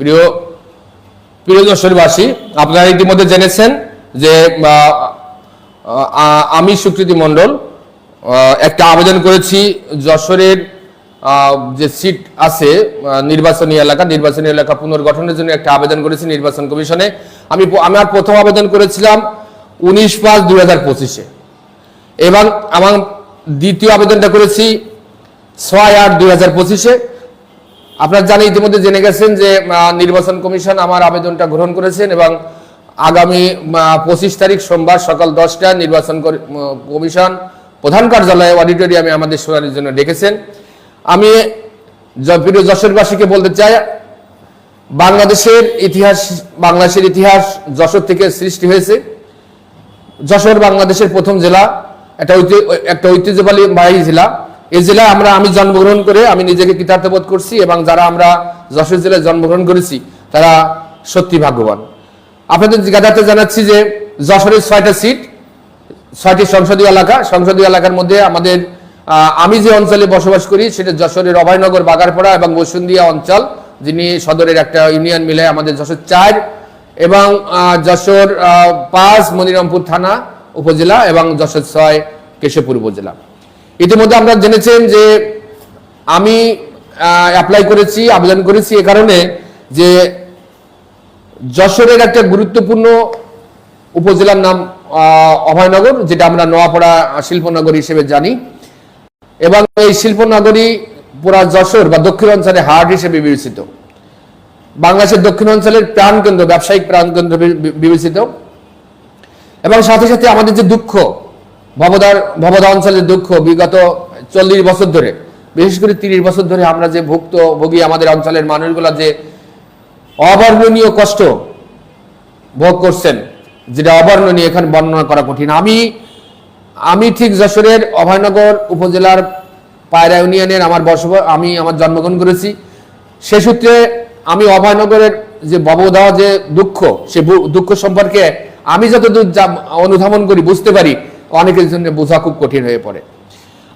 প্রিয় প্রিয় যশোরবাসী আপনারা ইতিমধ্যে জেনেছেন যে আমি সুকৃতি মণ্ডল একটা আবেদন করেছি যশোরের যে সিট আছে নির্বাচনী এলাকা নির্বাচনী এলাকা পুনর্গঠনের জন্য একটা আবেদন করেছি নির্বাচন কমিশনে। আমি আমার প্রথম আবেদন করেছিলাম উনিশ পাঁচ দুই হাজার পঁচিশে এবং আমার দ্বিতীয় আবেদনটা করেছি ছয় আট দুই হাজার পঁচিশে আপনারা জানেন ইতিমধ্যে জেনে গেছেন যে নির্বাচন কমিশন আমার আবেদনটা গ্রহণ করেছেন এবং আগামী পঁচিশ তারিখ সোমবার সকাল দশটায় নির্বাচন কমিশন প্রধান কার্যালয়ে অডিটোরিয়ামে আমাদের শুনানির জন্য ডেকেছেন। আমি প্রিয় যশোরবাসীকে বলতে চাই, বাংলাদেশের ইতিহাস বাংলাদেশের ইতিহাস যশোর থেকে সৃষ্টি হয়েছে। যশোর বাংলাদেশের প্রথম জেলা, একটা ঐতিহ্যবাহী জেলা। এই জেলায় আমরা, আমি জন্মগ্রহণ করে আমি নিজেকে কৃতার্থবোধ করছি এবং যারা আমরা যশোর জেলায় জন্মগ্রহণ করেছি, তারা সত্যি ভাগ্যবান। আপনাদের জিজ্ঞাসাতে জানাচ্ছি যে যশোরের ছয়টা সিট, ছয়টি সংসদীয় এলাকা, সংসদীয় এলাকার মধ্যে আমাদের আমি যে অঞ্চলে বসবাস করি সেটা যশোরের অভয়নগর, বাগারপাড়া এবং বসুন্দিয়া অঞ্চল, যিনি সদরের একটা ইউনিয়ন মিলে আমাদের যশোর চার এবং যশোর পাঁচ মনিরামপুর থানা উপজেলা এবং যশোর ছয় কেশবপুর উপজেলা। ইতিমধ্যে আপনারা জেনেছেন যে আমি অ্যাপ্লাই করেছি, আবেদন করেছি এ কারণে যে যশোরের একটা গুরুত্বপূর্ণ উপজেলার নাম অভয়নগর, যেটা আমরা নোয়াপাড়া শিল্পনগর হিসেবে জানি। এবং এই শিল্পনগরী পুরা যশোর বা দক্ষিণ অঞ্চলে হার্ট হিসেবে বিবেচিত। বাংলাদেশের দক্ষিণ অঞ্চলের প্রাণকেন্দ্র, ব্যবসায়িক প্রাণকেন্দ্র বিবেচিত। এবং সাথে সাথে আমাদের যে দুঃখ ভবদার ভবদা অঞ্চলের দুঃখ বিগত চল্লিশ বছর ধরে। বিশেষ করে তিরিশ বছর ধরে আমরা যে ভুক্ত ভোগী আমাদের অঞ্চলের মানুষগুলা যে অবর্ণনীয় কষ্ট ভোগ করছেন, যেটা অবর্ণনীয় এখানে বর্ণনা করা কঠিন। আমি আমি ঠিক যশোরের অভয়নগর উপজেলার পায়রা ইউনিয়নের আমার বসবাস আমি আমার জন্মগ্রহণ করেছি। সে সূত্রে আমি অভয়নগরের যে ববদাহ যে দুঃখ, সে দুঃখ সম্পর্কে আমি যতদূর অনুধাবন করি, বুঝতে পারি অনেকের জন্য বোঝা খুব কঠিন হয়ে পড়ে।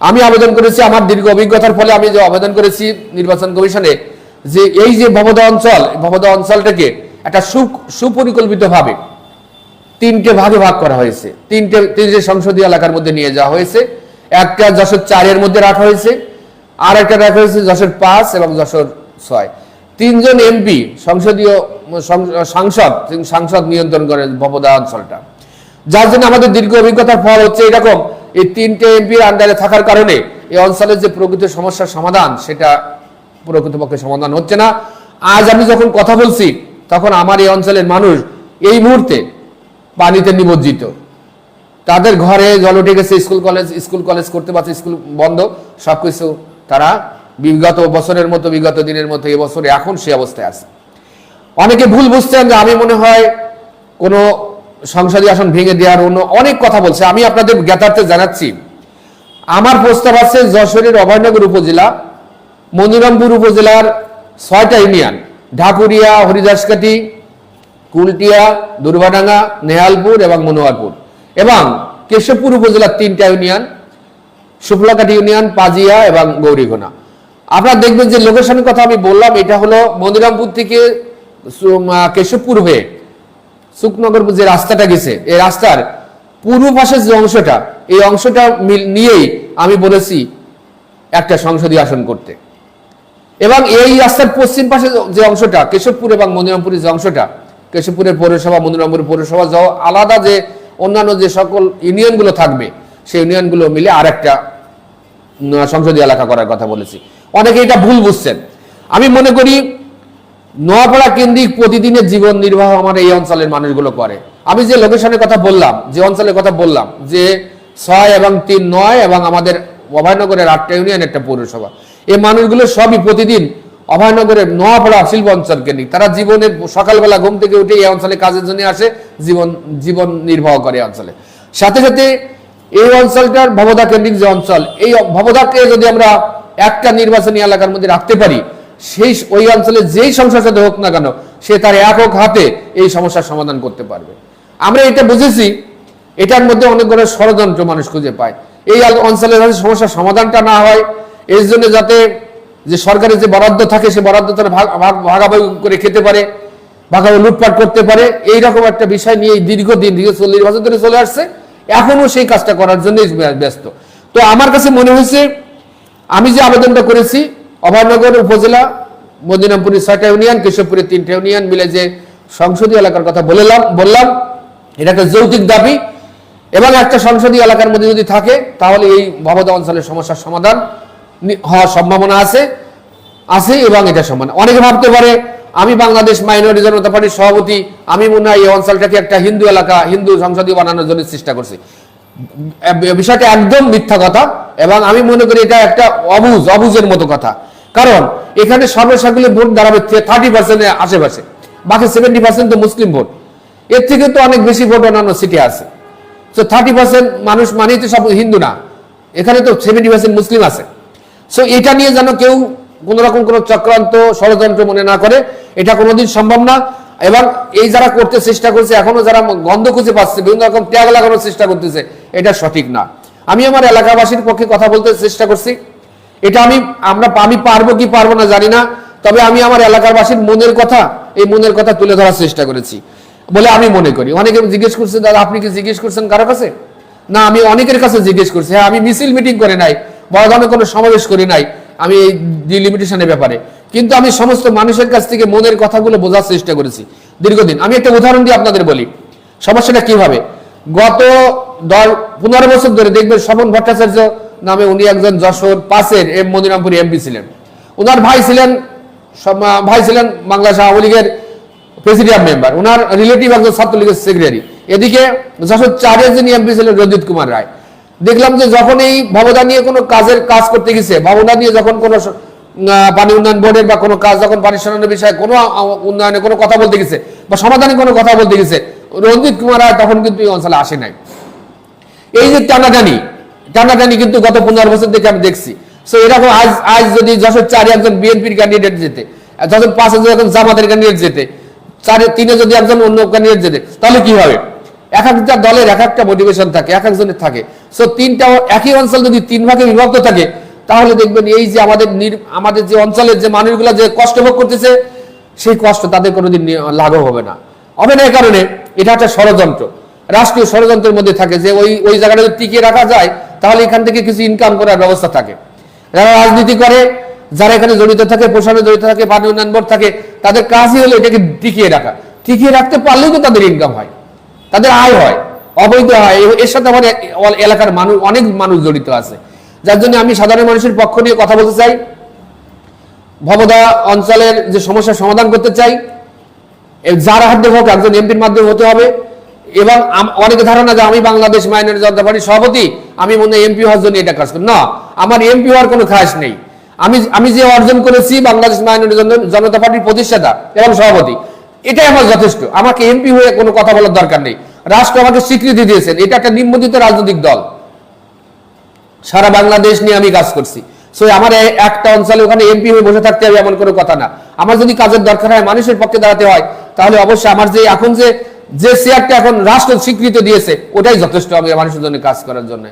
আমি আবেদন করেছি, আমার দীর্ঘ অভিজ্ঞতার ফলে আমি যে আবেদন করেছি নির্বাচন কমিশনে, যে এই যে ভবদা অঞ্চল ভবদা অঞ্চলটাকে একটা সু সুপরিকল্পিতভাবে তিনটে ভাগে ভাগ করা হয়েছে। তিনটে তিনটে সংসদীয় এলাকার মধ্যে নিয়ে যাওয়া হয়েছে। একটা যশোর চারের মধ্যে রাখা হয়েছে আর একটা রাখা হয়েছে যশোর পাঁচ এবং যশোর ছয়। তিনজন এমপি, সংসদীয় সাংসদ সাংসদ নিয়ন্ত্রণ করেন ভবদা অঞ্চলটা। যার জন্য আমাদের দীর্ঘ অভিজ্ঞতার ফল হচ্ছে এরকম। এই তিনটে এমপির আন্ডারে থাকার কারণে এই অঞ্চলের যে প্রকৃত সমস্যার সমাধান, সেটা প্রকৃতপক্ষে সমাধান হচ্ছে না। আজ আমি যখন কথা বলছি, তখন আমার এই অঞ্চলের মানুষ এই মুহূর্তে পানিতে নিমজ্জিত। তাদের ঘরে জল উঠে গেছে, স্কুল কলেজ স্কুল কলেজ করতে পারছে, স্কুল বন্ধ। সবকিছু তারা বিগত বছরের মতো, বিগত দিনের মতো, এবছরে এখন সে অবস্থায় আছে। অনেকে ভুল বুঝছেন যে আমি মনে হয় কোনো সংসদীয় আসন ভেঙে দেওয়ার অন্য অনেক কথা বলছে। আমি আপনাদের জ্ঞাতার্থে জানাচ্ছি, আমার প্রস্তাব আছে যশোরের অভয়নগর উপজেলা, মনিরামপুর উপজেলার ছয়টা ইউনিয়ন, ঢাকুরিয়া হরিদাসকাটি কুলটিয়া, দুর্বাডাঙ্গা, নেহালপুর এবং মনোয়ারপুর এবং কেশবপুর উপজেলার তিনটা ইউনিয়ন শুক্লাকাটি ইউনিয়ন, পাজিয়া এবং গৌরীঘোনা। আপনারা দেখবেন যে লোকেশনের কথা আমি বললাম, এটা হলো মনিরামপুর থেকে কেশবপুর হয়ে সুকনগর যে রাস্তাটা গেছে, এই রাস্তার পূর্ব পাশের যে অংশটা, এই অংশটা নিয়েই আমি বলেছি একটা সংসদীয় আসন করতে। এবং এই রাস্তার পশ্চিম পাশে যে অংশটা, কেশবপুর এবং মনিরামপুরের যে অংশটা, কেশবপুরের পৌরসভা, মনিরামপুরের পৌরসভা সহ আলাদা যে অন্যান্য যে সকল ইউনিয়নগুলো থাকবে, সেই ইউনিয়নগুলো মিলে আর একটা সংসদীয় এলাকা করার কথা বলেছি। অনেকে এটা ভুল বুঝছেন। আমি মনে করি নোয়াপাড়া কেন্দ্রিক প্রতিদিনের জীবন নির্বাহ আমার এই অঞ্চলের মানুষগুলো করে। আমি যে লোকেশনের কথা বললাম, যে অঞ্চলের কথা বললাম, যে ছয় এবং তিন নয় এবং আমাদের অভয়নগরের আটটা ইউনিয়ন, একটা পৌরসভা, এই মানুষগুলো সবই প্রতিদিন অভয়নগরের নোয়াপাড়া শিল্প অঞ্চল কেন্দ্রিক। তারা জীবনে সকালবেলা ঘুম থেকে উঠে এই অঞ্চলে কাজের জন্য আসে, জীবন জীবন নির্বাহ করে এই অঞ্চলে। সাথে সাথে এই অঞ্চলটার ভবদা কেন্দ্রিক যে অঞ্চল, এই ভবদাকে যদি আমরা একটা নির্বাচনী এলাকার মধ্যে রাখতে পারি সেই ওই অঞ্চলে যেই সংসদ হোক না কেন, সে তার একক হাতে এই সমস্যার সমাধান করতে পারবে। আমরা এটা বুঝেছি, এটার মধ্যে অনেক ধরনের ষড়যন্ত্র মানুষ খুঁজে পায়। এই অঞ্চলের যাতে সমস্যার সমাধানটা না হয়, এর জন্য যাতে যে সরকারের যে বরাদ্দ থাকে, সে বরাদ্দ তারা ভাগ- ভাগ- ভাগাভাগি করে খেতে পারে, ভাগাভাগি লুটপাট করতে পারে এই রকম একটা বিষয় নিয়ে দীর্ঘদিন, দীর্ঘ চল্লিশ বছর ধরে চলে আসছে। এখনও সেই কাজটা করার জন্যই ব্যস্ত। তো আমার কাছে মনে হয়েছে, আমি যে আবেদনটা করেছি অভয়নগর উপজেলা মদিনামপুরের ছয়টা ইউনিয়ন, কেশবপুরের তিনটা ইউনিয়ন মিলে যে সংসদীয় এলাকার কথা বললাম বললাম, এটা একটা যৌক্তিক দাবি। এবং একটা সংসদীয় এলাকার মধ্যে যদি থাকে, তাহলে এই ভবদা অঞ্চলের সমস্যার সমাধান হওয়ার সম্ভাবনা আছে আছে এবং এটা সমান। অনেকে ভাবতে পারে, আমি বাংলাদেশ মাইনরিটি জনতা পার্টির সভাপতি, আমি মনে হয় এই অঞ্চলটাকে একটা হিন্দু এলাকা, হিন্দু সংসদীয় বানানোর জন্য চেষ্টা করছি। বিষয়টা একদম মিথ্যা কথা, এবং আমি মনে করি এটা একটা অবুজ, অবুজের মতো কথা। কারণ এখানে সর্বসাকুল্যে ভোট দাঁড়াবে থার্টি পার্সেন্টের আশেপাশে, বাকি সেভেন্টি পার্সেন্ট তো মুসলিম ভোট। এর থেকে তো অনেক বেশি ভোট অন্যান্য সিটি আছে। তো থার্টি পার্সেন্ট মানুষ মানেই তো সব হিন্দু না। এখানে তো সেভেন্টি পার্সেন্ট মুসলিম আছে। সো এটা নিয়ে যেন কেউ কোন রকম কোনো চক্রান্ত, ষড়যন্ত্র মনে না করে, এটা কোনোদিন সম্ভব না। এবং এই যারা করতে চেষ্টা করছে, এখনও যারা গন্ধ খুঁজে পাচ্ছে, বিভিন্ন রকম ত্যাগ লাগানোর চেষ্টা করতেছে, এটা সঠিক না। আমি আমার এলাকাবাসীর পক্ষে কথা বলতে চেষ্টা করছি। এটা আমি, আমরা আমি পারব কি পারব না জানি না, তবে আমি আমার এলাকাবাসীর মনের কথা, এই মনের কথা তুলে ধরার চেষ্টা করেছি। বলে আমি মনে করি। অনেকে জিজ্ঞেস করছে, দাদা, আপনি কি জিজ্ঞেস করছেন কারও কাছে? না, আমি অনেকের কাছে জিজ্ঞেস করছি। হ্যাঁ আমি মিছিল মিটিং করে নাই বড় ধরনের কোনো সমাবেশ করি নাই, আমি এই ডিলিমিটেশনের ব্যাপারে। কিন্তু আমি সমস্ত মানুষের কাছ থেকে মনের কথাগুলো বোঝার চেষ্টা করেছি দীর্ঘদিন। আমি একটা উদাহরণ দিয়ে আপনাদের বলি, সমস্যাটা কীভাবে? গত দশ, পনেরো বছর ধরে দেখবেন স্বপন ভট্টাচার্য নামে উনি একজন যশোর পাশের এম মনিরামপুর এমপি ছিলেন। ওনার ভাই ছিলেন ভাই ছিলেন বাংলাদেশ আওয়ামী লীগের প্রেসিডিয়াম মেম্বার। ওনার রিলেটিভ একজন ছাত্রলীগের সেক্রেটারি এদিকে যশোর চারের যিনি এমপি ছিলেন রঞ্জিত কুমার রায়। দেখলাম যে যখন এই ভবদা নিয়ে কোনো কাজের কাজ করতে গেছে ভবদা নিয়ে যখন কোনো পানি উন্নয়ন বোর্ডের বা কোনো কাজ যখন পানি সরানোর বিষয়ে কোনো উন্নয়নে কোনো কথা বলতে গেছে বা সমাধানে কোনো কথা বলতে গেছে, রঞ্জিত কুমার রায় তখন কিন্তু এই অঞ্চলে আসে নাই। এই যে টানাটানি টানাটানি কিন্তু গত পনেরো বছর থেকে আমি দেখছি। সো এরকম আজ আজ যদি যশোর চারে একজন বিএনপির ক্যান্ডিডেট যেতে যশোর পাঁচে যদি একজন জামাতের ক্যান্ডিডেট যেতে, চারে তিনে যদি একজন অন্য ক্যান্ডিডেট যেতে, তাহলে কি হবে? এক একটা দলের এক একটা মোটিভেশন থাকে, এক একজনের থাকে। সো তিনটা একই অঞ্চল যদি তিন ভাগে বিভক্ত থাকে, তাহলে দেখবেন এই যে আমাদের আমাদের যে অঞ্চলের যে মানুষগুলো যে কষ্ট ভোগ করতেছে, সেই কষ্ট তাদের কোনোদিন লাঘব হবে না। হবে না এই কারণে এটা একটা ষড়যন্ত্র। রাষ্ট্রীয় ষড়যন্ত্রের মধ্যে থাকে যে ওই ওই জায়গাটা টিকিয়ে রাখা যায় তাহলে এখান থেকে কিছু ইনকাম করার ব্যবস্থা থাকে। যারা রাজনীতি করে, যারা এখানে জড়িত থাকে প্রশাসনে জড়িত থাকে পানি উন্নয়ন বোর্ড থাকে, তাদের কাজই হলো এটাকে টিকিয়ে রাখা। টিকিয়ে রাখতে পারলেই তো তাদের ইনকাম হয়, তাদের আয় হয়, অবৈধ হয় এর সাথে আমার এলাকার মানুষ, অনেক মানুষ জড়িত আছে। যার জন্য আমি সাধারণ মানুষের পক্ষ নিয়ে কথা বলতে চাই। ভবদা অঞ্চলের যে সমস্যার সমাধান করতে চাই যার হাতে হোক, একজন এমপির মাধ্যমে হতে হবে। এবং অনেকে ধারণা যে আমি বাংলাদেশ মাইনরিটি জনতা পার্টির সভাপতি, আমি মনে হয় এমপি হওয়ার জন্য এটা কাজ করি। না, আমার এমপি হওয়ার কোনো খাস নেই। আমি আমি যে অর্জন করেছি বাংলাদেশ মাইনরিটি জনতা পার্টির প্রতিষ্ঠাতা এবং সভাপতি, এটাই আমার যথেষ্ট। আমাকে এমপি হয়ে কোনো কথা বলার দরকার নেই। রাষ্ট্র আমাকে স্বীকৃতি দিয়েছেন। এটা একটা নিম্নদিত রাজনৈতিক দল। সারা বাংলাদেশ নিয়ে আমি কাজ করছি। সো আমার একটা অঞ্চলে ওখানে এমপি হয়ে বসে থাকতে হবে এমন কোনো কথা না। আমার যদি কাজের দরকার হয়, মানুষের পক্ষে দাঁড়াতে হয়, তাহলে অবশ্যই আমার যে এখন যে যে চেয়ারটা এখন রাষ্ট্র স্বীকৃতি দিয়েছে, ওটাই যথেষ্ট হবে মানুষের জন্য কাজ করার জন্য।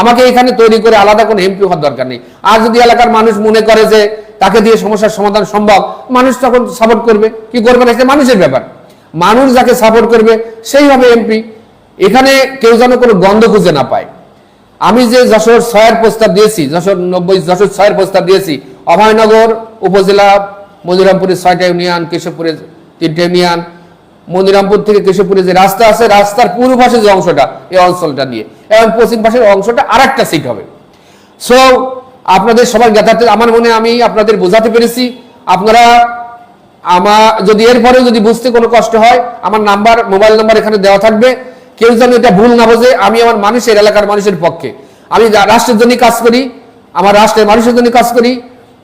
আমাকে এখানে তৈরি করে আলাদা কোনো এমপি হওয়ার দরকার নেই। আর যদি এলাকার মানুষ মনে করে যে তাকে দিয়ে সমস্যার সমাধান সম্ভব, মানুষ তখন সাপোর্ট করবে। কি করবে না? সেটা মানুষের ব্যাপার। মানুষ যাকে সাপোর্ট করবে, সেই হবে এমপি এখানে কেউ যেন কোনো গন্ধ খুঁজে না পায়। আমি যে যশোর ছয়ের প্রস্তাব দিয়েছি, যশোর নব্বই, যশোর ছয়ের প্রস্তাব দিয়েছি, অভয়নগর উপজেলা মনিরামপুরের ছয়টা ইউনিয়ন, কেশবপুরের তিনটা ইউনিয়ন মনিরামপুর থেকে কেশবপুরে যে রাস্তা আছে, রাস্তার পূর্ব পাশে যে অংশটা, এই অঞ্চলটা নিয়ে। এবং পশ্চিম পাশের অংশটা আর একটা সিট হবে। সো আপনাদের সবার জ্ঞাতার্থে, আমার মনে আমি আপনাদের বোঝাতে পেরেছি। আপনারা আমার যদি এরপরে যদি বুঝতে কোনো কষ্ট হয়, আমার নাম্বার, মোবাইল নাম্বার এখানে দেওয়া থাকবে। কেউ যেন এটা ভুল না বোঝে, আমি আমার মানুষের, এলাকার মানুষের পক্ষে। আমি রাষ্ট্রের জন্য কাজ করি, আমার রাষ্ট্রের মানুষের জন্য কাজ করি,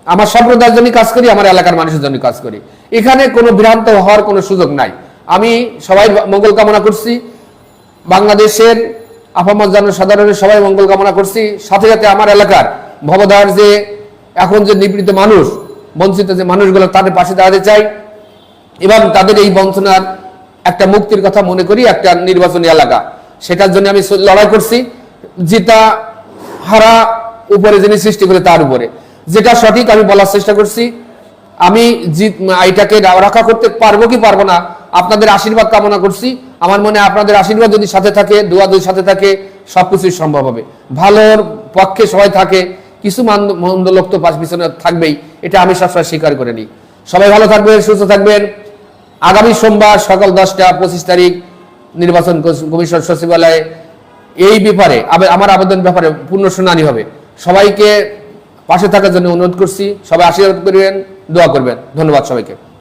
আমার সম্প্রদায়ের জন্য কাজ করি, আমার এলাকার মানুষের জন্য কাজ করি। এখানে কোনো ভ্রান্ত হওয়ার কোনো সুযোগ নাই। আমি সবাই মঙ্গল কামনা করছি। বাংলাদেশের আপামত জনসাধারণের সবাই মঙ্গল কামনা করছি। সাথে সাথে আমার এলাকার ভবদার যে এখন যে নিপীড়িত মানুষ, বঞ্চিত যে মানুষগুলো তাদের পাশে দাঁড়াতে চাই এবং তাদের এই বঞ্চনার একটা মুক্তির কথা মনে করি, একটা নির্বাচনী এলাকা। সেটার জন্য আমি লড়াই করছি। জিতা হারা উপরে যিনি সৃষ্টি করে তার উপরে। যেটা সঠিক আমি বলার চেষ্টা করছি। আমি জিত এটাকে রক্ষা করতে পারব কি পারব না আপনাদের আশীর্বাদ কামনা করছি। আমার মনে আপনাদের আশীর্বাদ যদি সাথে থাকে, দোয়া দুই সাথে থাকে, সবকিছুই সম্ভব হবে। ভালোর পক্ষে সবাই থাকে, কিছু মান্দ- লোক তো পাশ পিছনে থাকবেই, এটা আমি সবসময় স্বীকার করে নিই। সবাই ভালো থাকবেন, সুস্থ থাকবেন। আগামী সোমবার সকাল দশটা পঁচিশ তারিখ নির্বাচন কমিশন সচিবালয়ে এই ব্যাপারে আমার আবেদন ব্যাপারে পূর্ণ শুনানি হবে। সবাইকে পাশে থাকার জন্য অনুরোধ করছি, সবাই আশীর্বাদ করবেন, দোয়া করবেন। ধন্যবাদ সবাইকে।